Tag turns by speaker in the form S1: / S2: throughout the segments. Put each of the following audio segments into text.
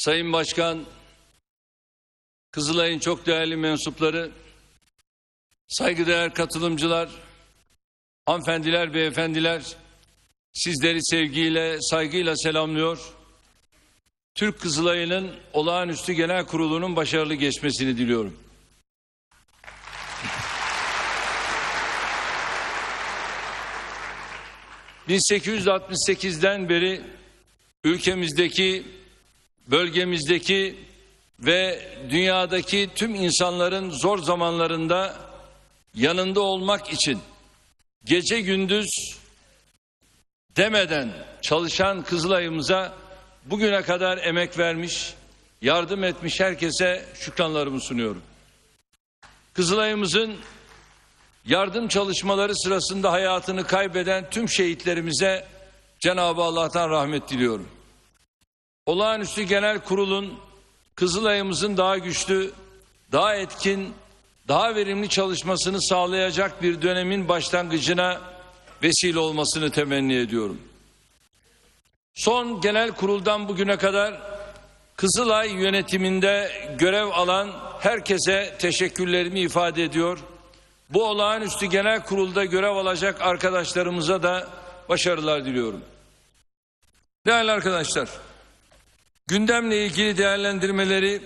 S1: Sayın Başkan, Kızılay'ın çok değerli mensupları, saygıdeğer katılımcılar, hanımefendiler, beyefendiler, sizleri sevgiyle, saygıyla selamlıyor. Türk Kızılayı'nın olağanüstü genel kurulunun başarılı geçmesini diliyorum. ...1868'den beri ülkemizdeki, bölgemizdeki ve dünyadaki tüm insanların zor zamanlarında yanında olmak için gece gündüz demeden çalışan Kızılay'ımıza bugüne kadar emek vermiş, yardım etmiş herkese şükranlarımı sunuyorum. Kızılay'ımızın yardım çalışmaları sırasında hayatını kaybeden tüm şehitlerimize Cenab-ı Allah'tan rahmet diliyorum. Olağanüstü Genel Kurul'un Kızılay'ımızın daha güçlü, daha etkin, daha verimli çalışmasını sağlayacak bir dönemin başlangıcına vesile olmasını temenni ediyorum. Son genel kuruldan bugüne kadar Kızılay yönetiminde görev alan herkese teşekkürlerimi ifade ediyor. Bu olağanüstü genel kurulda görev alacak arkadaşlarımıza da başarılar diliyorum. Değerli arkadaşlar, gündemle ilgili değerlendirmeleri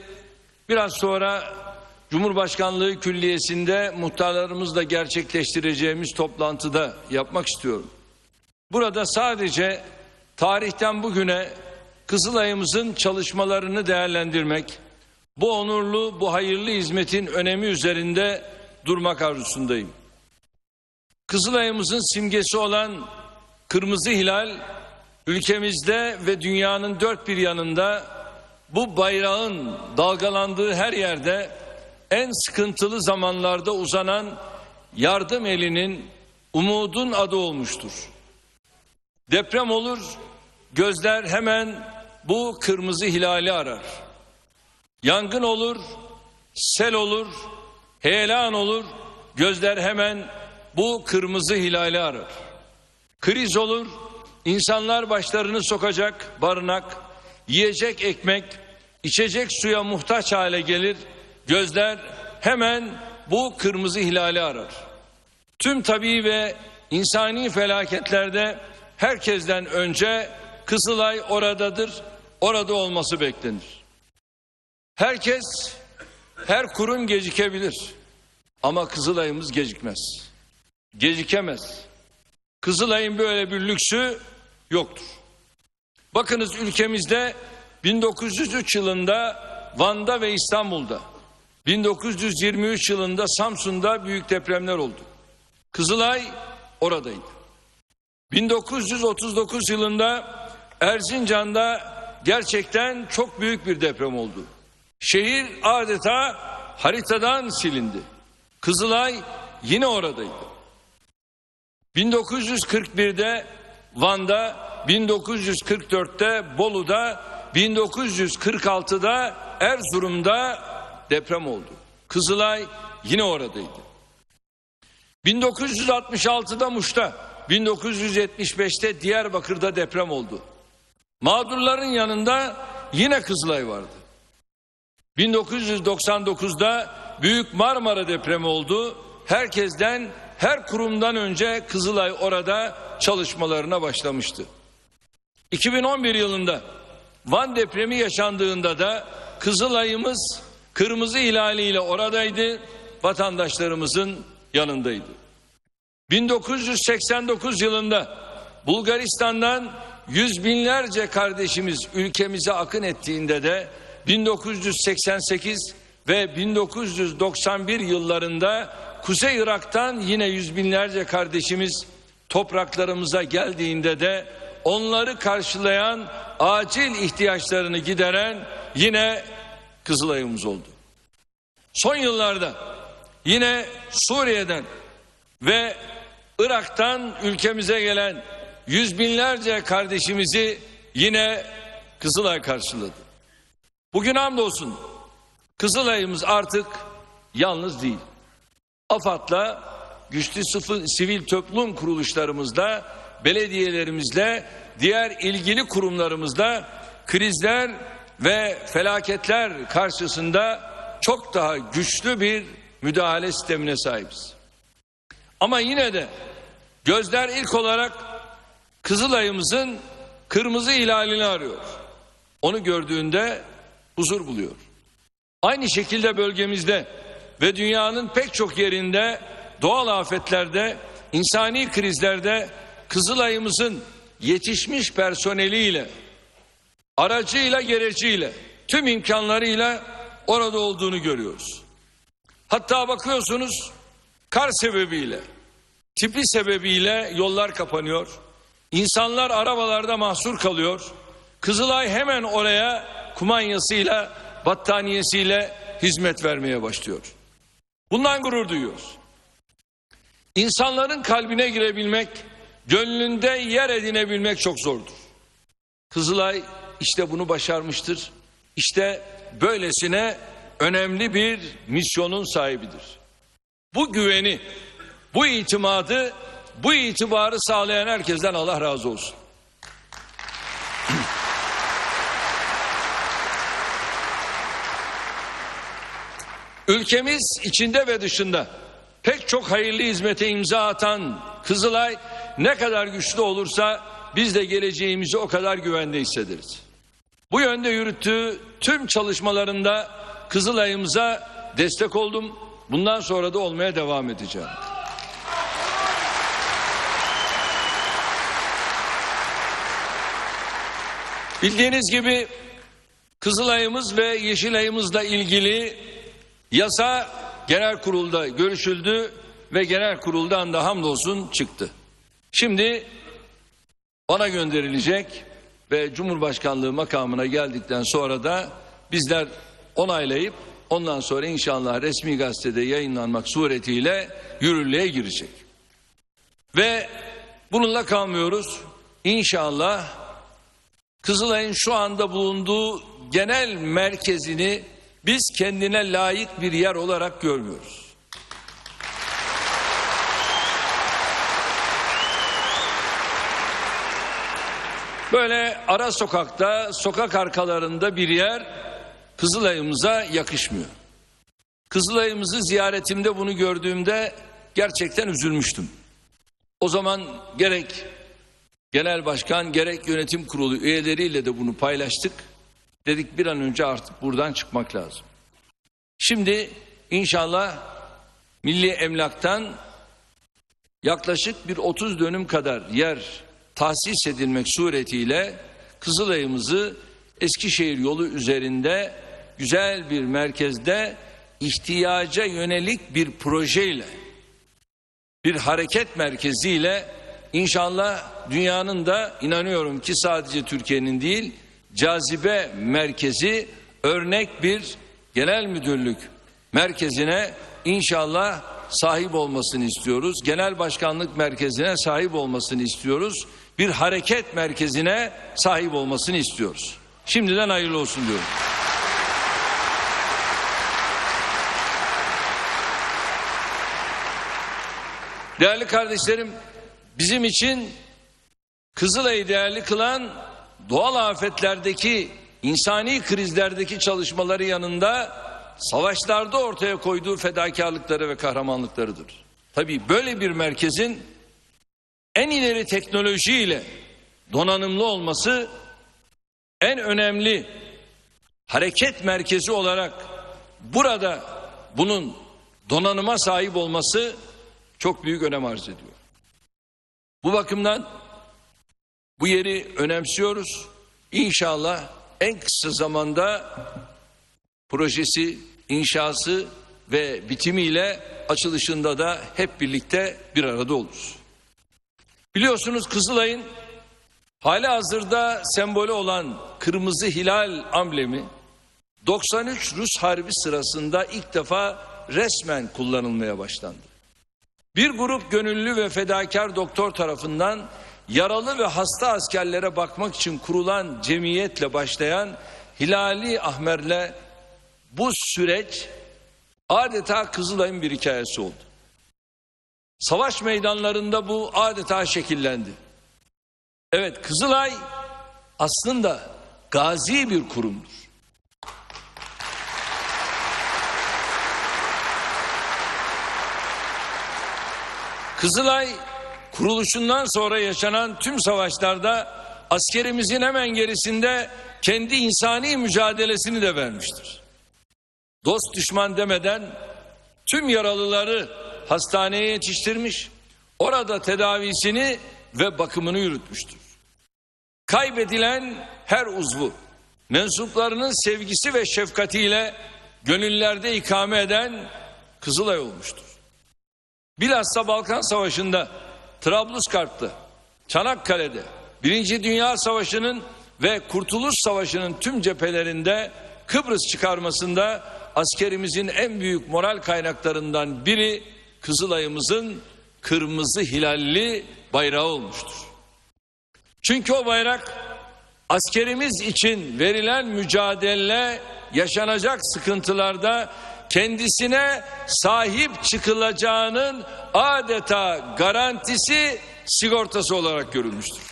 S1: biraz sonra Cumhurbaşkanlığı Külliyesi'nde muhtarlarımızla gerçekleştireceğimiz toplantıda yapmak istiyorum. Burada sadece tarihten bugüne Kızılay'ımızın çalışmalarını değerlendirmek, bu onurlu, bu hayırlı hizmetin önemi üzerinde durmak arzusundayım. Kızılay'ımızın simgesi olan kırmızı hilal ülkemizde ve dünyanın dört bir yanında bu bayrağın dalgalandığı her yerde en sıkıntılı zamanlarda uzanan yardım elinin umudun adı olmuştur. Deprem olur, gözler hemen bu kırmızı hilali arar. Yangın olur, sel olur, heyelan olur, gözler hemen bu kırmızı hilali arar. Kriz olur, insanlar başlarını sokacak barınak, yiyecek ekmek, içecek suya muhtaç hale gelir, gözler hemen bu kırmızı hilali arar. Tüm tabii ve insani felaketlerde herkesten önce Kızılay oradadır, orada olması beklenir. Herkes, her kurum gecikebilir ama Kızılay'ımız gecikmez. Gecikemez. Kızılay'ın böyle bir lüksü yoktur. Bakınız ülkemizde 1903 yılında Van'da ve İstanbul'da 1923 yılında Samsun'da büyük depremler oldu. Kızılay oradaydı. 1939 yılında Erzincan'da gerçekten çok büyük bir deprem oldu. Şehir adeta haritadan silindi. Kızılay yine oradaydı. 1941'de Van'da, 1944'te Bolu'da, 1946'da Erzurum'da deprem oldu. Kızılay yine oradaydı. 1966'da Muş'ta, 1975'te Diyarbakır'da deprem oldu. Mağdurların yanında yine Kızılay vardı. 1999'da Büyük Marmara depremi oldu. Herkesten, her kurumdan önce Kızılay orada çalışmalarına başlamıştı. 2011 yılında Van depremi yaşandığında da Kızılay'ımız kırmızı ilaliyle oradaydı, vatandaşlarımızın yanındaydı. 1989 yılında Bulgaristan'dan yüz binlerce kardeşimiz ülkemize akın ettiğinde de 1988 ve 1991 yıllarında Kuzey Irak'tan yine yüz binlerce kardeşimiz topraklarımıza geldiğinde de onları karşılayan acil ihtiyaçlarını gideren yine Kızılay'ımız oldu. Son yıllarda yine Suriye'den ve Irak'tan ülkemize gelen yüz binlerce kardeşimizi yine Kızılay karşıladı. Bugün hamdolsun Kızılay'ımız artık yalnız değil. AFAD'la güçlü sıfır, sivil toplum kuruluşlarımızla, belediyelerimizle, diğer ilgili kurumlarımızla krizler, ve felaketler karşısında çok daha güçlü bir müdahale sistemine sahibiz. Ama yine de gözler ilk olarak Kızılay'ımızın kırmızı hilalini arıyor. Onu gördüğünde huzur buluyor. Aynı şekilde bölgemizde ve dünyanın pek çok yerinde doğal afetlerde, insani krizlerde Kızılay'ımızın yetişmiş personeliyle, aracıyla gereciyle, tüm imkanlarıyla orada olduğunu görüyoruz. Hatta bakıyorsunuz kar sebebiyle, tipi sebebiyle yollar kapanıyor. İnsanlar arabalarda mahsur kalıyor. Kızılay hemen oraya kumanyasıyla, battaniyesiyle hizmet vermeye başlıyor. Bundan gurur duyuyoruz. İnsanların kalbine girebilmek, gönlünde yer edinebilmek çok zordur. Kızılay işte bunu başarmıştır. İşte böylesine önemli bir misyonun sahibidir. Bu güveni, bu itimadı, bu itibarı sağlayan herkesten Allah razı olsun. Ülkemiz içinde ve dışında pek çok hayırlı hizmete imza atan Kızılay ne kadar güçlü olursa biz de geleceğimizi o kadar güvende hissederiz. Bu yönde yürüttüğü tüm çalışmalarında Kızılay'ımıza destek oldum. Bundan sonra da olmaya devam edeceğim. Bildiğiniz gibi Kızılay'ımız ve Yeşilay'ımızla ilgili yasa genel kurulda görüşüldü ve genel kuruldan da hamdolsun çıktı. Şimdi bana gönderilecek ve Cumhurbaşkanlığı makamına geldikten sonra da bizler onaylayıp ondan sonra inşallah resmi gazetede yayınlanmak suretiyle yürürlüğe girecek. Ve bununla kalmıyoruz. İnşallah Kızılay'ın şu anda bulunduğu genel merkezini biz kendine layık bir yer olarak görmüyoruz. Böyle ara sokakta, sokak arkalarında bir yer Kızılay'ımıza yakışmıyor. Kızılay'ımızı ziyaretimde bunu gördüğümde gerçekten üzülmüştüm. O zaman gerek genel başkan gerek yönetim kurulu üyeleriyle de bunu paylaştık. Dedik bir an önce artık buradan çıkmak lazım. Şimdi inşallah milli emlaktan yaklaşık bir 30 dönüm kadar yer tahsis edilmek suretiyle Kızılay'ımızı Eskişehir yolu üzerinde güzel bir merkezde ihtiyaca yönelik bir projeyle bir hareket merkeziyle inşallah dünyanın da inanıyorum ki sadece Türkiye'nin değil cazibe merkezi örnek bir genel müdürlük merkezine inşallah sahip olmasını istiyoruz. Genel başkanlık merkezine sahip olmasını istiyoruz. Bir hareket merkezine sahip olmasını istiyoruz. Şimdiden hayırlı olsun diyorum. Değerli kardeşlerim, bizim için Kızılay'ı değerli kılan doğal afetlerdeki, insani krizlerdeki çalışmaları yanında savaşlarda ortaya koyduğu fedakarlıkları ve kahramanlıklarıdır. Tabii böyle bir merkezin en ileri teknolojiyle donanımlı olması en önemli hareket merkezi olarak burada bunun donanıma sahip olması çok büyük önem arz ediyor. Bu bakımdan bu yeri önemsiyoruz. İnşallah en kısa zamanda projesi, inşası ve bitimiyle açılışında da hep birlikte bir arada oluruz. Biliyorsunuz Kızılay'ın hali hazırda sembolü olan kırmızı hilal amblemi 93 Rus Harbi sırasında ilk defa resmen kullanılmaya başlandı. Bir grup gönüllü ve fedakar doktor tarafından yaralı ve hasta askerlere bakmak için kurulan cemiyetle başlayan Hilali Ahmer'le bu süreç adeta Kızılay'ın bir hikayesi oldu. Savaş meydanlarında bu adeta şekillendi. Evet Kızılay aslında gazi bir kurumdur. Kızılay kuruluşundan sonra yaşanan tüm savaşlarda askerimizin hemen gerisinde kendi insani mücadelesini de vermiştir. Dost düşman demeden tüm yaralıları hastaneye yetiştirmiş, orada tedavisini ve bakımını yürütmüştür. Kaybedilen her uzvu mensuplarının sevgisi ve şefkatiyle gönüllerde ikame eden Kızılay olmuştur. Bilhassa Balkan Savaşı'nda Trablusgarp'ta, Çanakkale'de, Birinci Dünya Savaşı'nın ve Kurtuluş Savaşı'nın tüm cephelerinde Kıbrıs çıkarmasında askerimizin en büyük moral kaynaklarından biri Kızılay'ımızın kırmızı hilalli bayrağı olmuştur. Çünkü o bayrak askerimiz için verilen mücadele yaşanacak sıkıntılarda kendisine sahip çıkılacağının adeta garantisi sigortası olarak görülmüştür.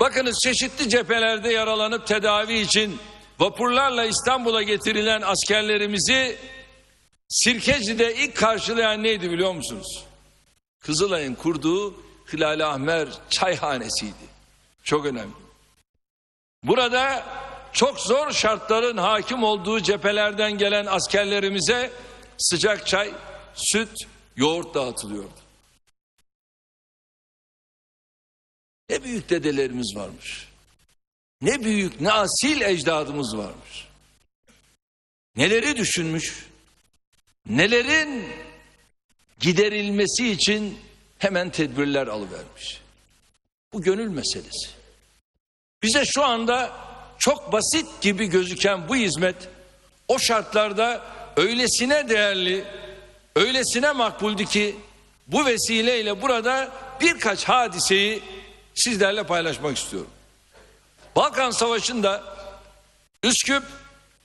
S1: Bakınız çeşitli cephelerde yaralanıp tedavi için vapurlarla İstanbul'a getirilen askerlerimizi Sirkeci'de ilk karşılayan neydi biliyor musunuz? Kızılay'ın kurduğu Hilal Ahmer çayhanesiydi. Çok önemli. Burada çok zor şartların hakim olduğu cephelerden gelen askerlerimize sıcak çay, süt, yoğurt dağıtılıyordu. Ne büyük dedelerimiz varmış. Ne büyük, ne asil ecdadımız varmış. Neleri düşünmüş, nelerin giderilmesi için hemen tedbirler alıvermiş. Bu gönül meselesi. Bize şu anda çok basit gibi gözüken bu hizmet o şartlarda öylesine değerli, öylesine makbuldü ki bu vesileyle burada birkaç hadiseyi sizlerle paylaşmak istiyorum. Balkan Savaşı'nda Üsküp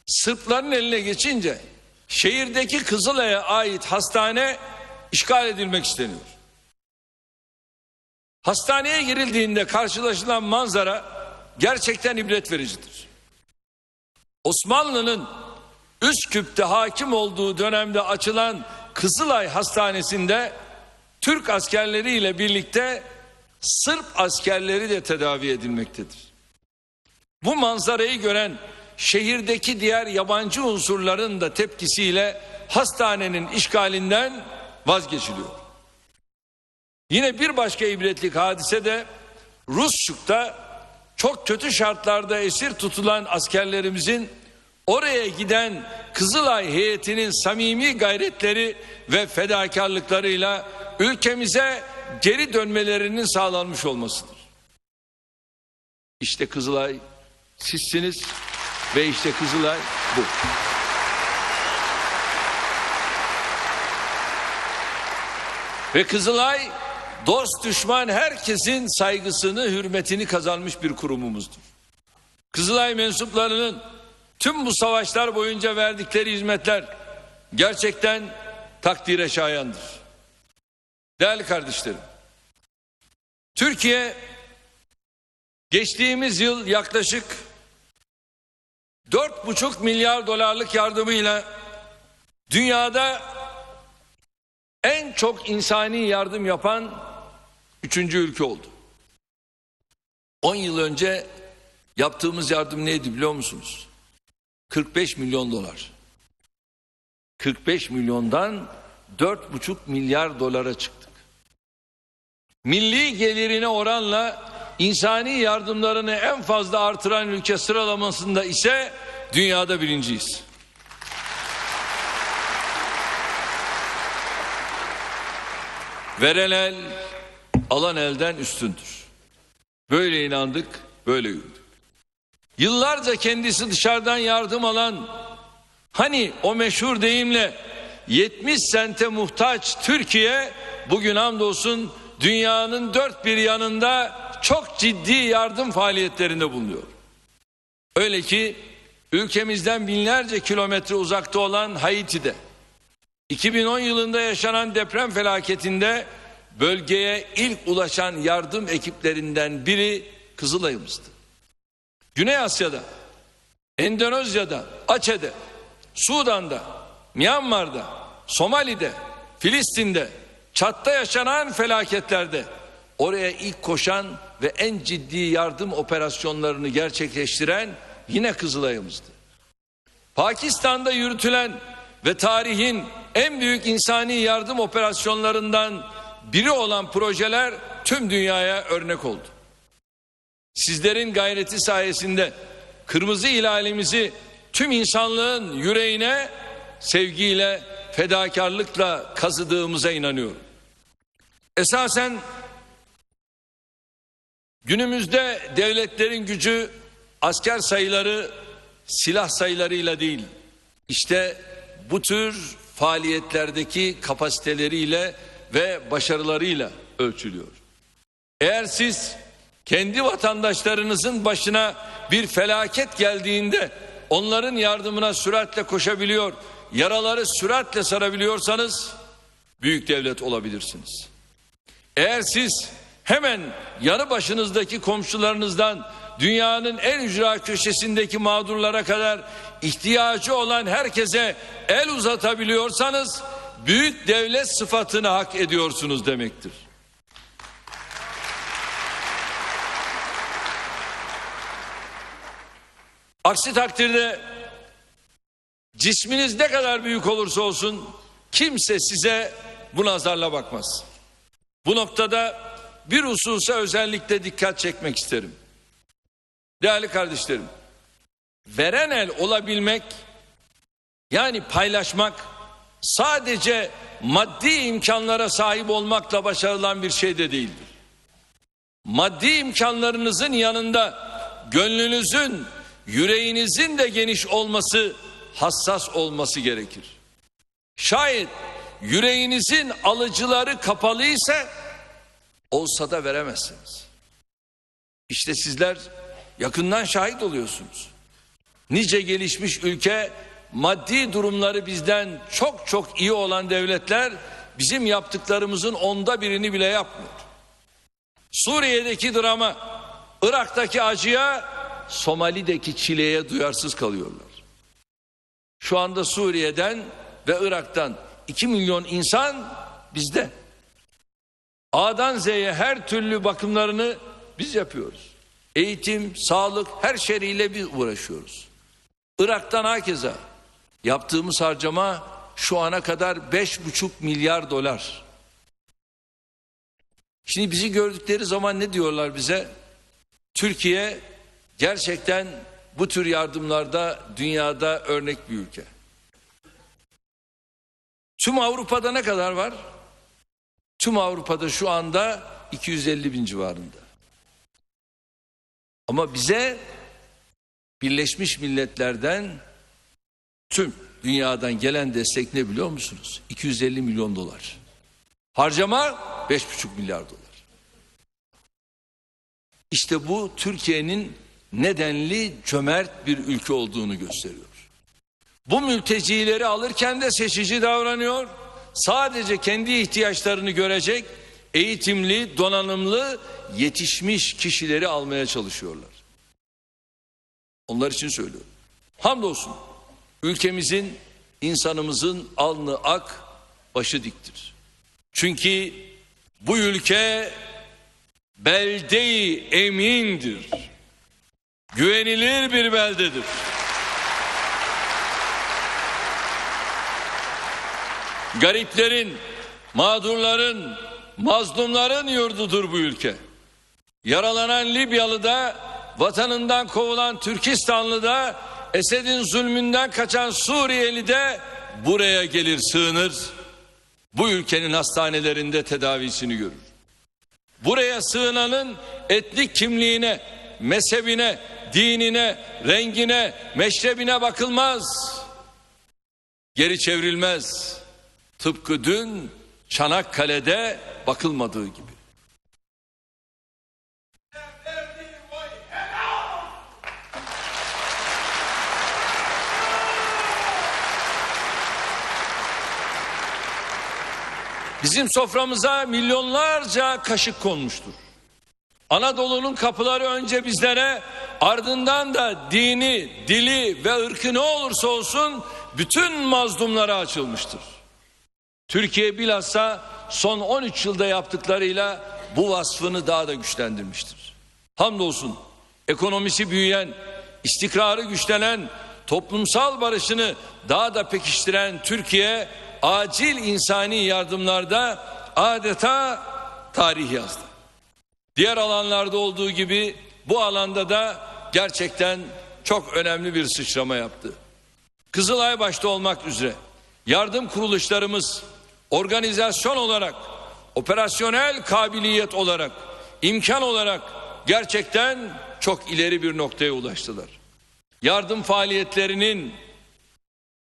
S1: Sırpların eline geçince şehirdeki Kızılay'a ait hastane işgal edilmek isteniyor. Hastaneye girildiğinde karşılaşılan manzara gerçekten ibret vericidir. Osmanlı'nın Üsküp'te hakim olduğu dönemde açılan Kızılay Hastanesi'nde Türk askerleriyle birlikte Sırp askerleri de tedavi edilmektedir. Bu manzarayı gören şehirdeki diğer yabancı unsurların da tepkisiyle hastanenin işgalinden vazgeçiliyor. Yine bir başka ibretlik hadise de Rusçuk'ta çok kötü şartlarda esir tutulan askerlerimizin oraya giden Kızılay heyetinin samimi gayretleri ve fedakarlıklarıyla ülkemize geri dönmelerinin sağlanmış olmasıdır. İşte Kızılay sizsiniz ve işte Kızılay bu. Ve Kızılay dost düşman herkesin saygısını, hürmetini kazanmış bir kurumumuzdur. Kızılay mensuplarının tüm bu savaşlar boyunca verdikleri hizmetler gerçekten takdire şayandır. Değerli kardeşlerim, Türkiye geçtiğimiz yıl yaklaşık 4,5 milyar dolarlık yardımıyla dünyada en çok insani yardım yapan üçüncü ülke oldu. 10 yıl önce yaptığımız yardım neydi biliyor musunuz? 45 milyon dolar. 45 milyondan 4,5 milyar dolara çıktık. Milli gelirine oranla insani yardımlarını en fazla artıran ülke sıralamasında ise dünyada birinciyiz. Veren el alan elden üstündür. Böyle inandık, böyle yürüdük. Yıllarca kendisi dışarıdan yardım alan hani o meşhur deyimle 70 sente muhtaç Türkiye bugün hamdolsun dünyanın dört bir yanında çok ciddi yardım faaliyetlerinde bulunuyor. Öyle ki ülkemizden binlerce kilometre uzakta olan Haiti'de 2010 yılında yaşanan deprem felaketinde bölgeye ilk ulaşan yardım ekiplerinden biri Kızılay'ımızdı. Güney Asya'da, Endonezya'da, Aceh'de, Sudan'da, Myanmar'da, Somali'de, Filistin'de, Çat'ta yaşanan felaketlerde oraya ilk koşan ve en ciddi yardım operasyonlarını gerçekleştiren yine Kızılay'ımızdı. Pakistan'da yürütülen ve tarihin en büyük insani yardım operasyonlarından biri olan projeler tüm dünyaya örnek oldu. Sizlerin gayreti sayesinde kırmızı ilalimizi tüm insanlığın yüreğine sevgiyle, fedakarlıkla kazıdığımıza inanıyorum. Esasen günümüzde devletlerin gücü asker sayıları silah sayılarıyla değil. İşte bu tür faaliyetlerdeki kapasiteleriyle ve başarılarıyla ölçülüyor. Eğer siz kendi vatandaşlarınızın başına bir felaket geldiğinde onların yardımına süratle koşabiliyor, yaraları süratle sarabiliyorsanız büyük devlet olabilirsiniz. Eğer siz hemen yanı başınızdaki komşularınızdan dünyanın en ücra köşesindeki mağdurlara kadar ihtiyacı olan herkese el uzatabiliyorsanız büyük devlet sıfatını hak ediyorsunuz demektir. Aksi takdirde cisminiz ne kadar büyük olursa olsun kimse size bu nazarla bakmaz. Bu noktada bir hususa özellikle dikkat çekmek isterim. Değerli kardeşlerim, veren el olabilmek yani paylaşmak sadece maddi imkanlara sahip olmakla başarılan bir şey de değildir. Maddi imkanlarınızın yanında gönlünüzün, yüreğinizin de geniş olması, hassas olması gerekir. Şayet yüreğinizin alıcıları kapalı ise olsa da veremezsiniz. İşte sizler yakından şahit oluyorsunuz. Nice gelişmiş ülke maddi durumları bizden çok çok iyi olan devletler bizim yaptıklarımızın onda birini bile yapmıyor. Suriye'deki drama, Irak'taki acıya, Somali'deki çileye duyarsız kalıyorlar. Şu anda Suriye'den ve Irak'tan 2 milyon insan bizde. A'dan Z'ye her türlü bakımlarını biz yapıyoruz. Eğitim, sağlık her şeyiyle biz uğraşıyoruz. Irak'tan hakeza yaptığımız harcama şu ana kadar 5,5 milyar dolar. Şimdi bizi gördükleri zaman ne diyorlar bize? Türkiye gerçekten bu tür yardımlarda dünyada örnek bir ülke. Tüm Avrupa'da ne kadar var? Tüm Avrupa'da şu anda 250 bin civarında. Ama bize Birleşmiş Milletler'den tüm dünyadan gelen destek ne biliyor musunuz? 250 milyon dolar. Harcama 5,5 milyar dolar. İşte bu Türkiye'nin nedenli cömert bir ülke olduğunu gösteriyor. Bu mültecileri alırken de seçici davranıyor. Sadece kendi ihtiyaçlarını görecek eğitimli, donanımlı, yetişmiş kişileri almaya çalışıyorlar. Onlar için söylüyorum. Hamdolsun ülkemizin, insanımızın alnı ak, başı diktir. Çünkü bu ülke belde emindir. Güvenilir bir beldedir. Gariplerin, mağdurların, mazlumların yurdudur bu ülke. Yaralanan Libyalı da, vatanından kovulan Türkistanlı da, Esed'in zulmünden kaçan Suriyeli de buraya gelir sığınır. Bu ülkenin hastanelerinde tedavisini görür. Buraya sığınanın etnik kimliğine, mezhebine, dinine, rengine, meşrebine bakılmaz. Geri çevrilmez. Tıpkı dün Çanakkale'de bakılmadığı gibi. Bizim soframıza milyonlarca kaşık konmuştur. Anadolu'nun kapıları önce bizlere ardından da dini, dili ve ırkı ne olursa olsun bütün mazlumlara açılmıştır. Türkiye bilhassa son 13 yılda yaptıklarıyla bu vasfını daha da güçlendirmiştir. Hamdolsun ekonomisi büyüyen, istikrarı güçlenen, toplumsal barışını daha da pekiştiren Türkiye acil insani yardımlarda adeta tarih yazdı. Diğer alanlarda olduğu gibi bu alanda da gerçekten çok önemli bir sıçrama yaptı. Kızılay başta olmak üzere yardım kuruluşlarımız organizasyon olarak, operasyonel kabiliyet olarak, imkan olarak gerçekten çok ileri bir noktaya ulaştılar. Yardım faaliyetlerinin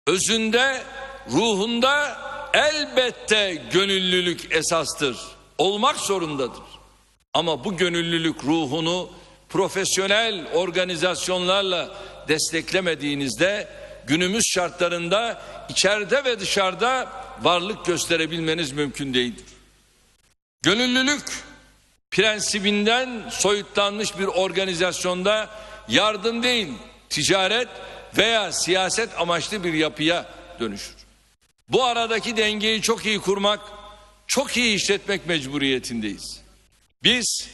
S1: özünde, ruhunda elbette gönüllülük esastır. Olmak zorundadır. Ama bu gönüllülük ruhunu profesyonel organizasyonlarla desteklemediğinizde günümüz şartlarında içeride ve dışarıda varlık gösterebilmeniz mümkün değildir. Gönüllülük prensibinden soyutlanmış bir organizasyonda yardım değil, ticaret veya siyaset amaçlı bir yapıya dönüşür. Bu aradaki dengeyi çok iyi kurmak, çok iyi işletmek mecburiyetindeyiz. Biz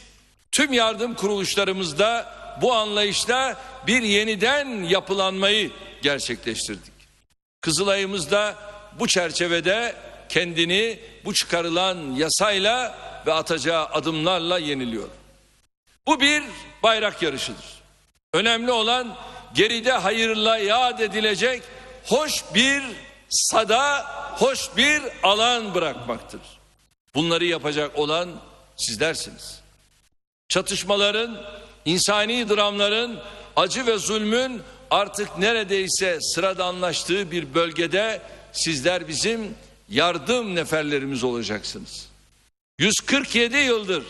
S1: tüm yardım kuruluşlarımızda bu anlayışla bir yeniden yapılanmayı gerçekleştirdik. Kızılay'ımız da bu çerçevede kendini bu çıkarılan yasayla ve atacağı adımlarla yeniliyor. Bu bir bayrak yarışıdır. Önemli olan geride hayırla yad edilecek hoş bir sada, hoş bir alan bırakmaktır. Bunları yapacak olan sizlersiniz. Çatışmaların, insani dramların, acı ve zulmün artık neredeyse sıradanlaştığı bir bölgede sizler bizim yardım neferlerimiz olacaksınız. 147 yıldır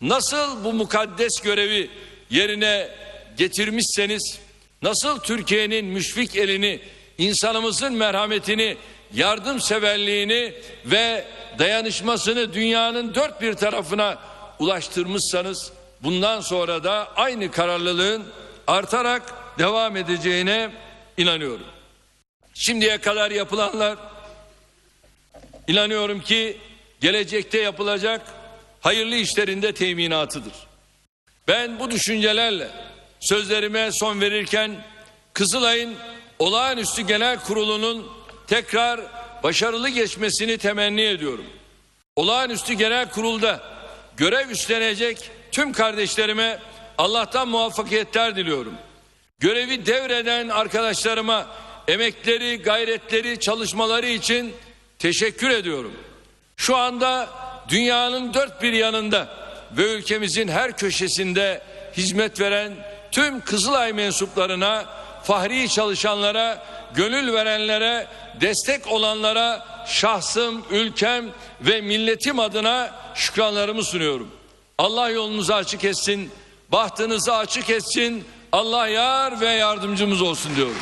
S1: nasıl bu mukaddes görevi yerine getirmişseniz, nasıl Türkiye'nin müşfik elini, insanımızın merhametini, yardımseverliğini ve dayanışmasını dünyanın dört bir tarafına ulaştırmışsanız, bundan sonra da aynı kararlılığın artarak devam edeceğine inanıyorum. Şimdiye kadar yapılanlar inanıyorum ki gelecekte yapılacak hayırlı işlerinde teminatıdır. Ben bu düşüncelerle sözlerime son verirken Kızılay'ın olağanüstü genel kurulunun tekrar başarılı geçmesini temenni ediyorum. Olağanüstü genel kurulda görev üstlenecek tüm kardeşlerime Allah'tan muvaffakiyetler diliyorum. Görevi devreden arkadaşlarıma emekleri, gayretleri, çalışmaları için teşekkür ediyorum. Şu anda dünyanın dört bir yanında ve ülkemizin her köşesinde hizmet veren tüm Kızılay mensuplarına, fahri çalışanlara, gönül verenlere, destek olanlara şahsım, ülkem ve milletim adına şükranlarımı sunuyorum. Allah yolunuzu açık etsin, bahtınızı açık etsin, Allah yar ve yardımcımız olsun diyorum.